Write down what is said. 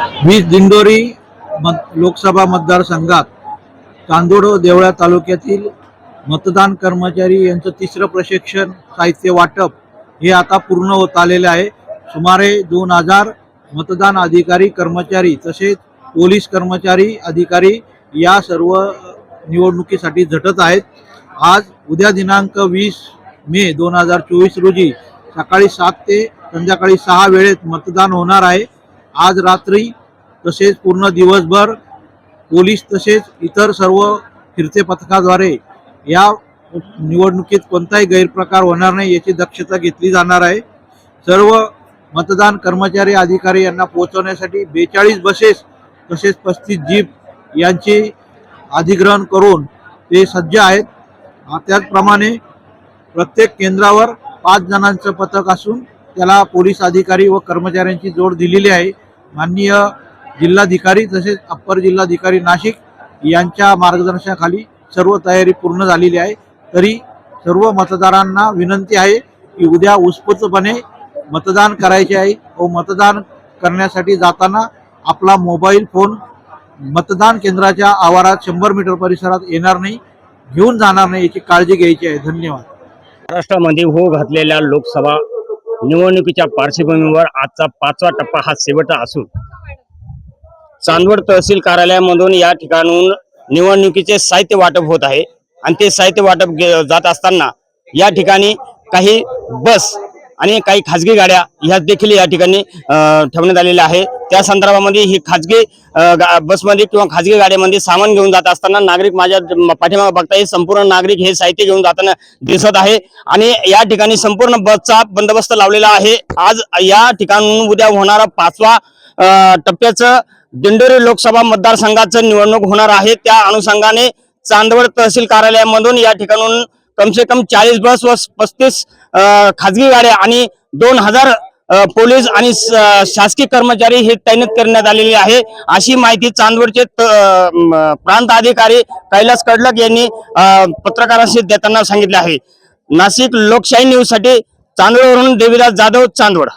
वीज दिंडोरी मत लोकसभा मतदारसंघात चांदोड देवळा तालुक्यातील मतदान कर्मचारी यांचं तिसरं प्रशिक्षण साहित्य वाटप हे आता पूर्ण होत आलेले आहे. सुमारे दोन हजार मतदान अधिकारी कर्मचारी तसेच पोलीस कर्मचारी अधिकारी या सर्व निवडणुकीसाठी झटत आहेत. आज उद्या दिनांक वीस मे दोन हजार चोवीस रोजी सकाळी सात ते संध्याकाळी सहा वेळेत मतदान होणार आहे. आज रात्री तसेच पूर्ण दिवसभर पोलीस तसेच इतर सर्व फिरते पथकाद्वारे या निवडणुकीत कोणताही गैरप्रकार होणार नाही याची दक्षता घेतली जाणार आहे. सर्व मतदान कर्मचारी अधिकारी यांना पोहोचवण्यासाठी बेचाळीस बसेस तसेच पस्तीस जीप यांचे अधिग्रहण करून ते सज्ज आहेत. त्याचप्रमाणे प्रत्येक केंद्रावर पाच जणांचं पथक असून त्याला पोलीस अधिकारी व कर्मचाऱ्यांची जोड दिलेली आहे. माननीय जिल्हाधिकारी तसेच अप्पर जिल्हाधिकारी नाशिक यांच्या मार्गदर्शनाखाली सर्व तयारी पूर्ण झालेली आहे. तरी सर्व मतदारांना विनंती आहे की उद्या उत्स्फूर्तपणे मतदान करायचे आहे व मतदान करण्यासाठी जाताना आपला मोबाईल फोन मतदान केंद्राच्या आवारात शंभर मीटर परिसरात येणार नाही घेऊन जाणार नाही याची काळजी घ्यायची आहे. धन्यवाद. महाराष्ट्रामध्ये हो घातलेल्या लोकसभा निवडणुकीच्या पार्श्वभूमीवर आजचा पाचवा टप्पा हा शेवटचा असून चांदवड तहसील कार्यालयामधून या ठिकाणून निवडणुकीचे साहित्य वाटप होत आहे. आणि ते साहित्य वाटप जात असताना या ठिकाणी काही बस आणि काही खाजगी गाड्या ह्या देखील या ठिकाणी ठेवण्यात आलेल्या आहे त्या संदर्भामध्ये ही खाजगी गा- बसमध्ये किंवा खाजगी गाड्यामध्ये सामान घेऊन जात असताना नागरिक माझ्या पाठीमागे बघता हे संपूर्ण नागरिक हे साहित्य घेऊन जाताना दिसत आहे. आणि या ठिकाणी संपूर्ण बसचा बंदोबस्त लावलेला आहे. आज या ठिकाणून उद्या होणारा पाचवा टप्प्याचं दिंडोरी लोकसभा मतदारसंघाचं निवडणूक होणार आहे. त्या अनुषंगाने चांदवड तहसील कार्यालयामधून या ठिकाणून कमसे कम चाळीस बस व पस्तीस खाजगी गाड्या आणि दोन हजार पोलीस आणि शासकीय कर्मचारी हे तैनात करण्यात आलेले आहे. अशी माहिती चांदवडचे त- प्रांत अधिकारी कैलास कडलक यांनी पत्रकारांशी देताना सांगितले आहे. नाशिक लोकशाही न्यूजसाठी चांदवडवरून देवीदास जाधव चांदवड.